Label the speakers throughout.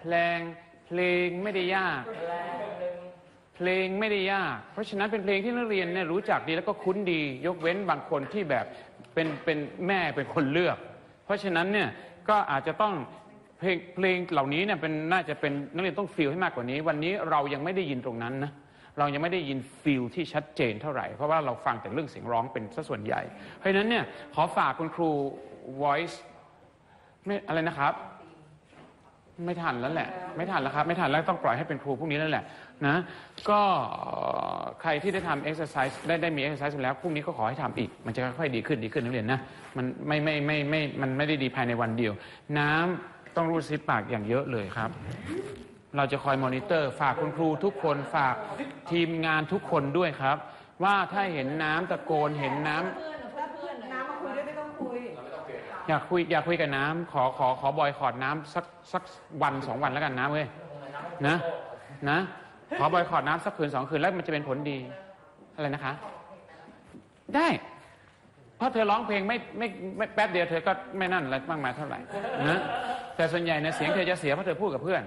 Speaker 1: เพลง เพลงไม่ได้ยาก เพลงไม่ได้ยาก เพราะฉะนั้นเป็นเพลงที่นักเรียนเนี่ยรู้จักดีแล้วก็คุ้นดี ยกเว้นบางคนที่แบบเป็นเป็นแม่เป็นคนเลือก เพราะฉะนั้นเนี่ยก็อาจจะต้องเพลงเพลงเหล่านี้เนี่ยเป็นน่าจะเป็นนักเรียนต้องฟีลให้มากกว่านี้ วันนี้เรายังไม่ได้ยินตรงนั้นนะเรายังไม่ได้ยินฟีลที่ชัดเจนเท่าไหร่ เพราะว่าเราฟังแต่เรื่องเสียงร้องเป็นซะส่วนใหญ่ เพราะฉะนั้นเนี่ยขอฝากคุณครู voice ไม่อะไรนะครับ ไม่ทันแล้วแหละ ไม่ทันแล้วครับ ไม่ทันแล้วต้องปล่อยให้เป็นครูพวกนี้แล้วแหละนะก็เอ่อใครที่ได้ทำ exercise ได้ได้มี exercise ไปแล้วพรุ่งนี้ก็ขอให้ทำอีก มันจะค่อยๆดีขึ้นดีขึ้นนักเรียนนะมันไม่ไม่ไม่ไม่มันไม่ได้ดีภายในวันเดียว น้ำต้องรูดซิปปากอย่างเยอะเลยครับ เราจะคอยมอนิเตอร์ฝากคุณครูทุกคนฝากทีมงานทุกคนด้วยครับ ว่าถ้าเห็นน้ำตะโกนเห็นน้ำ
Speaker 2: น้ำมาคุยด้วยไม่ต้องคุย
Speaker 1: อยากคุยอยากคุยกับน้ำขอขอขอบอยคอรดน้ำสักสักวันสองวันแล้วกันน้ำเว้ยนะนะ ขอบอยคอรดน้ำสักคืนสองคืนแล้วมันจะเป็นผลดีอะไรนะคะ ได้ เพราะเธอร้องเพลงไม่ไม่ไม่แป๊บเดียวเธอก็ไม่นั่นอะไรมากมายเท่าไหร่นะแต่ส่วนใหญ่เนี่ยเสียงเธอจะเสียเพราะเธอพูดกับเพื่อน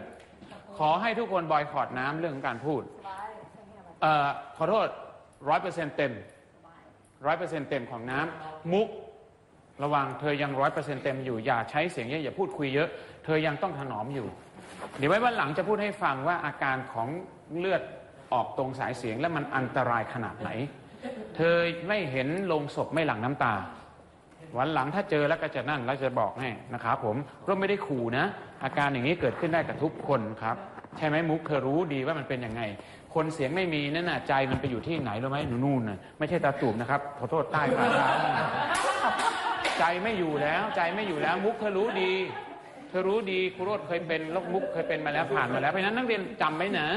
Speaker 1: ขอให้ทุกคนบอยคอรดน้ำเรื่องของการพูดเอ่อขอโทษร้อยเปอร์เซ็นต์เต็มร้อยเปอร์เซ็นต์เต็มของน้ำมุก ระวังเธอยังร้อยเปอร์เซ็นต์เต็มอยู่อย่าใช้เสียงเยอะอย่าพูดคุยเยอะ เธอยังต้องถนอมอยู่ เดี๋ยวไว้วันหลังจะพูดให้ฟังว่าอาการของเลือดออกตรงสายเสียงและมันอันตรายขนาดไหน เธอไม่เห็นลงศพไม่หลั่งน้ำตา วันหลังถ้าเจอแล้วก็จะนั่นแล้วจะบอกให้นะครับผมก็ไม่ได้ขู่นะ อาการอย่างนี้เกิดขึ้นได้กับทุกคนครับ ใช่ไหมมุกเธอรู้ดีว่ามันเป็นยังไง คนเสียงไม่มีนั่นน่ะใจมันไปอยู่ที่ไหนรู้ไหมหนูนู่นน่ะไม่ใช่ตาตูบนะครับขอโทษใต้ฝ่าเท้า ใจไม่อยู่แล้ว ใจไม่อยู่แล้ว มุกเธอรู้ดี เธอรู้ดีครูโรดเคยเป็นโรคมุกเคยเป็นมาแล้วผ่านมาแล้วเพราะนั้นนักเรียนจำไว้นะ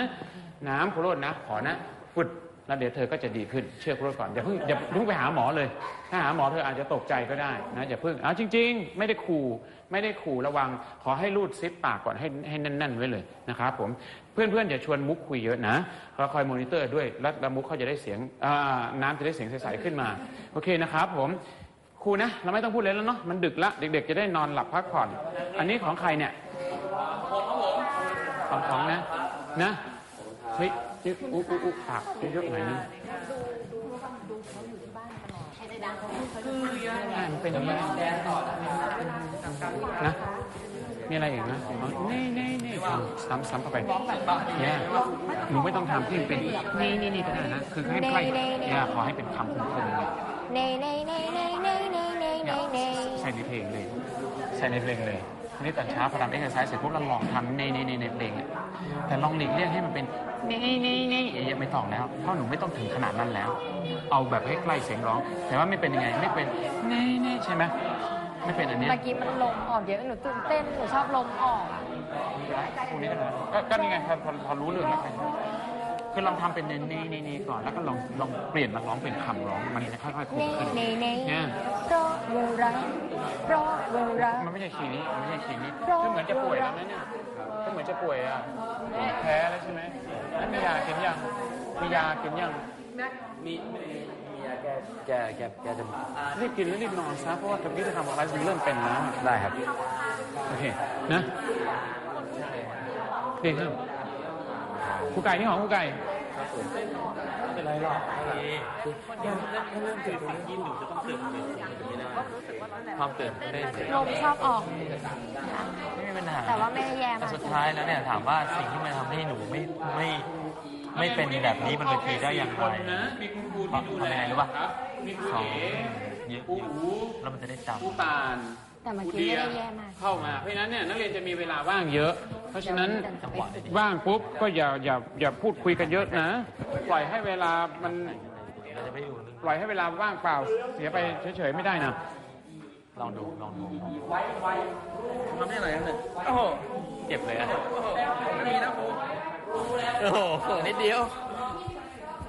Speaker 1: น้ำครูโรดนะ ขอนะฟึดแล้วเดี๋ยวเธอก็จะดีขึ้นเชื่อครูโรดก่อนอย่าเพิ่งอย่าเพิ่งไปหาหมอเลย ถ้าหาหมอเธออาจจะตกใจก็ได้นะอย่าเพิ่งเอาจริง ๆ ไม่ได้ขู่ไม่ได้ขู่ระวัง ขอให้รูดซิปปากก่อนให้ให้แน่นๆไว้เลยนะครับผมเพื่อนๆอย่าชวนมุกคุยเยอะนะเราคอยมอนิเตอร์ด้วยแล้วมุกเขาจะได้เสียงน้ำจะได้เสียงใสๆขึ้นมาโอเคนะครับผม ครูนะ เราไม่ต้องพูดเลยแล้วเนาะมันดึกละเด็ก ๆ จะได้นอนหลับพักผ่อน อันนี้ของใครเนี่ยของของนะ นะเฮ้ยอุ๊อุ๊อุ๊อุ๊ปากเยอะๆหน่อยนึงอ่ามันเป็นอย่างนี้นะ มีอะไรอีกนะนี่นี่นี่ซ้ำซ้ำเข้าไปเนี่ยหนูไม่ต้องทำที่เป็น นี่นี่นี่ก็ได้นะ คือให้ใกล้เนี่ยขอให้เป็นคำคมๆเลย
Speaker 3: เนเนเนเนเนเนเนเนเน
Speaker 1: ใส่ในเพลงเลย ใส่ในเพลงเลยทีนี้ตอนเช้าพอทำเอ็กซ์ไซส์เสร็จปุ๊บเราลองทำในในในในเพลงเนี่ยแต่ลองหลีกเลี่ยงให้มันเป็นนี่นี่นี่ยังไม่ต้องแล้ว เพราะหนูไม่ต้องถึงขนาดนั้นแล้ว เอาแบบให้ใกล้เสียงร้อง แต่ว่าไม่เป็นยังไงไม่เป็นนี่นี่ใช่ไหมไม่เป็นอันนี้
Speaker 3: เมื่อกี้มันลมออกเยอะหนูตื่นเต้นหนูชอบลมออกอะ
Speaker 1: พวกนี้ก็ได้ก็นี่ไงพอพอรู้เรื่องแล้ว คือลองทำเป็นเนนี่นี่นี่ก่อน แล้วก็ลองลองเปลี่ยนมาร้องเป็นคำร้อง มันจะค่อยๆคง
Speaker 3: เน
Speaker 1: ขึ้น
Speaker 3: เนเน
Speaker 1: เนี่ย
Speaker 3: เพราะว่ารักเพราะว่ารัก
Speaker 1: มันไม่ใช่คีย์นี้ มันไม่ใช่คีย์นี้คือเหมือนจะป่วยแล้วนะเนี่ยก็เหมือนจะป่วยอะ แพ้แล้วใช่ไหมแล้วมียากินยัง มียากินยัง
Speaker 4: มีมีมียาแก้แก้แก้แก้จมูก
Speaker 1: รีบกินแล้วรีบนอนซะ เพราะว่าตอนนี้จะทำอะไรมันเริ่มเป็นแล้ว
Speaker 4: ได้ครับ
Speaker 1: โอเค นะดีขึ้น ครูไก่นี่ของครูไก่
Speaker 4: ไม่เป็นไรหรอกความตื่นเต้น
Speaker 3: ลมชอบออก
Speaker 4: ไม่มีปัญหา
Speaker 3: แต่ว่าไม่ได้แย่
Speaker 4: แต่
Speaker 3: มาก
Speaker 4: สุดท้ายแล้วเนี่ยถามว่าสิ่งที่มันทำให้หนูไม่ไม่ไม่เป็นแบบนี้บนเวทีได้อย่างไร
Speaker 1: นะมีคุณครู
Speaker 4: เพราะ
Speaker 1: ที่ดู
Speaker 4: ทำ
Speaker 1: แล
Speaker 4: ยังไงรู้ป่ะ
Speaker 1: ครับมีครู
Speaker 4: สอง
Speaker 1: เอ๋
Speaker 4: เยอะ
Speaker 1: ครูอู
Speaker 4: แล้วมันจะได้จำ
Speaker 1: ครูตาล
Speaker 3: แต่เมื่อ
Speaker 1: ครู
Speaker 3: กี้
Speaker 1: เดี
Speaker 3: ไม่
Speaker 1: ย
Speaker 3: ได้แย่มาก
Speaker 1: เข้ามาเพราะฉะนั้นเนี่ยนักเรียนจะมีเวลาว่างเยอะเพ ราะฉะนั้น
Speaker 4: จังหวะดี
Speaker 1: ว่างปุ๊บก็อย่าอย่าอย่าพูดคุยกันเยอะนะ ปล่อยให้เวลามัน
Speaker 4: เราจะไม่อยู่นึง
Speaker 1: ปล่อยให้เวลาว่างเปล่าเสียไปเฉยๆไม่ได้นะ
Speaker 4: ลองดูลองดู
Speaker 1: ทำให้อะไรนั่นน่ะ
Speaker 4: โอ้โหเจ็บเลยอะโอ้โหเขินนิดเดียว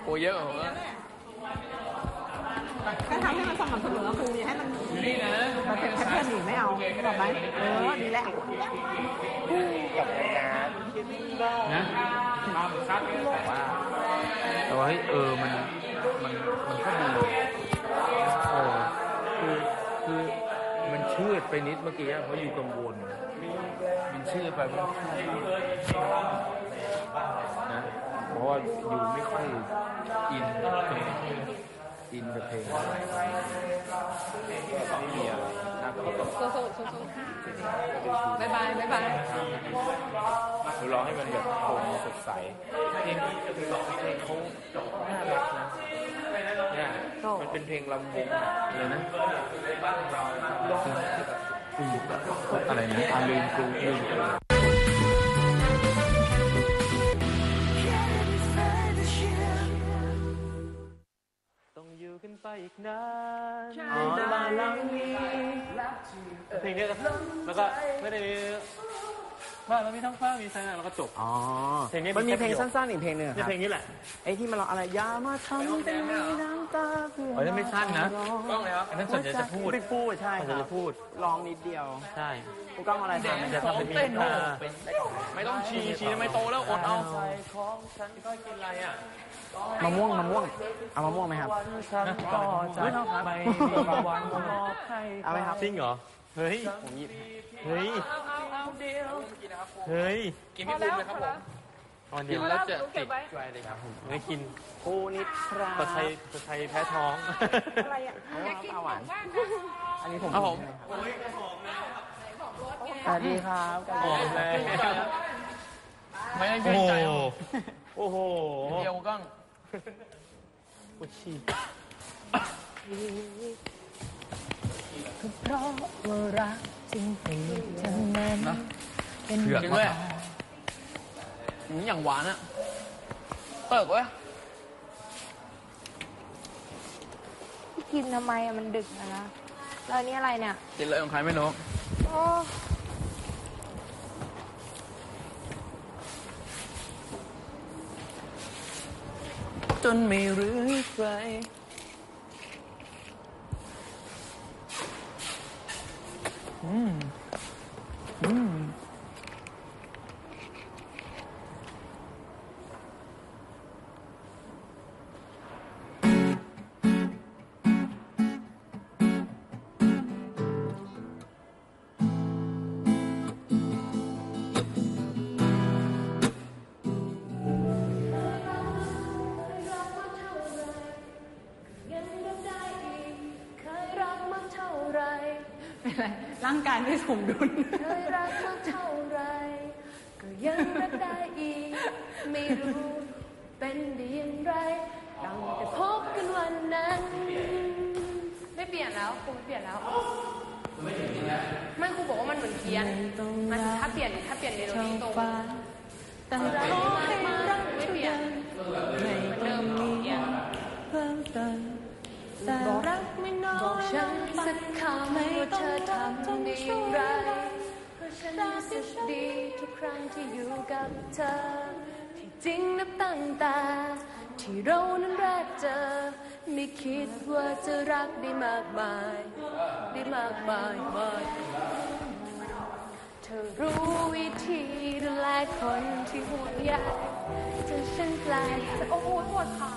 Speaker 4: โอ้เยอะเห รอ
Speaker 2: ก็ทำให้มันสม่ำเสมอครูอย่าให้มัน
Speaker 1: อยู่นี่นะ
Speaker 2: มันเป็นแพทเทิร์นหนีไม่เอาบอกไหมเออดีแล้ว
Speaker 1: นะตามคัด
Speaker 4: แต่ว่าเฮ้ยเออมันมันมันก็ดีเออคือคือมันชืดไปนิดเมื่อกี้เพราะอยู่กังวล มันชื่อไปนะเพราะว่าอยู่ไม่ค่อยอิน กับเพลงอะไรก็ไม่มีอะไรน่าก็แบ
Speaker 3: สู้สู้สู้สู้บายบายบายบาย
Speaker 4: คือร้องให้มันแบบโปร่งสดใสเพลงเพลงเขาน่ารักนะเนี่ยมันเป็นเพลงลำวงเลยนะอะไรนะอาลืมกรุงลืม กรุง
Speaker 5: ต้องอยู่กันไปอีกนานอ๋อบ้านหลังนี้เพลงนี้ก็แล้วก็ไม่ได้ บ้านเรามีท้องฟ้ามีแสงแล้วก็จบ
Speaker 6: อ๋อ
Speaker 5: เพลงนี้
Speaker 6: มันมีเพลง
Speaker 5: มีแค่ประโยค
Speaker 6: สั้นๆอีกเพลงหนึ่งอะ
Speaker 5: ใน
Speaker 6: ครับ
Speaker 5: เพลงนี้แหละ
Speaker 6: ไอ้ที่มันร้องอะไรอยามาทำเป็นมีน้ำตาเพื่อ
Speaker 4: เอ้ยนั่นไม่สั้นนะ
Speaker 6: ร้อง
Speaker 4: อันนั้นส่วนใหญ่จะพูด
Speaker 6: ไม่พูดใช่ค
Speaker 5: จะ
Speaker 6: รับ
Speaker 5: พูด
Speaker 6: ร้องนิดเดียว
Speaker 5: ใช่
Speaker 6: กูกล้องอะไรทำ
Speaker 5: จะทำเป็นมีน้ำตา
Speaker 4: ไม่ต้องชี้ชี้ไม่โตแล้วอดเอา
Speaker 6: มะม่วงมะม่วง เอามะม่วงไหมครับ
Speaker 5: ฉันก็จะไม่มีวันมอบให้
Speaker 6: เอาไหมครับ
Speaker 5: จริงเหรอ เฮ้ย
Speaker 6: ผมห ยิบ
Speaker 5: เฮ้ยเฮ้ย
Speaker 4: กินไม่พูดเลยครับผม
Speaker 5: วันเดียว
Speaker 4: แล้วจะติดใจเลยครับผม
Speaker 5: ไม่กิน
Speaker 6: กูนิดครับ
Speaker 5: ตะไคร้ตะไคร้แพ้ท้อง
Speaker 2: อะไรอะ
Speaker 6: เอาครับเอาหวานอันนี้ผม
Speaker 5: ครับผม
Speaker 6: สวัสดีครับ
Speaker 5: หอมเลย
Speaker 4: ไม่ได้
Speaker 5: โอ้
Speaker 4: ชื่น
Speaker 5: โห
Speaker 4: ใจ
Speaker 5: โอ้โห
Speaker 4: เดียวกล้อง
Speaker 5: ปวดฉี่
Speaker 3: เพราะว่ารัก จริงๆทั้งนั้นเป็น
Speaker 4: เผือก
Speaker 5: จริงด้วย
Speaker 4: อืมอย่างหวานอะเปิกเว้ย
Speaker 3: กินทำไมอะมันดึกนะนะแล้วอันนี่อะไรเนี่ย
Speaker 4: กินเลยของใครไม่รู้
Speaker 3: โอ้
Speaker 4: จนไม่รู้ใคร
Speaker 3: เเป็
Speaker 2: นไร ร่างกายไม่สมดุล
Speaker 3: เคยรักมากเท่าไร ก็ยังรักได้อีก ไม่รู้เป็นได้อย่างไรตั้งแต่พบกันวันนั้น ไม่เปลี่ยนแล้วครูไม่เปลี่ยนแล้ว ไม่ครูบอกว่ามันเหมือนเพี้ยน มันถ้าเปลี่ยนถ้าเปลี่ยนเมโลดี้ตรง
Speaker 2: แต่
Speaker 3: รัก
Speaker 2: ขอ
Speaker 3: มาก
Speaker 2: ให้
Speaker 3: มาก
Speaker 2: รัก
Speaker 3: ไม่
Speaker 2: ทุก
Speaker 3: เปลี่
Speaker 2: อย
Speaker 3: น
Speaker 2: ย่าง
Speaker 3: เหมือนเดิมเพี้ยน
Speaker 2: เพิ่มเติมแต่รักไม่น้อย
Speaker 3: บอกฉันสักคำว่าเธอทำได้อย่างไรเพราะฉันรู้สึกดีทุกครั้งที่อยู่กับเธอ ที่จริงนับตั้งแต่ที่เรานั้นแรกเจอ ไม่คิดว่าจะรักได้มากมาย ได้มากมายมากเธอรู้วิธีดูแลคนที่ห่วงใยจนฉันกลายเป็นโอ้โหปวดขา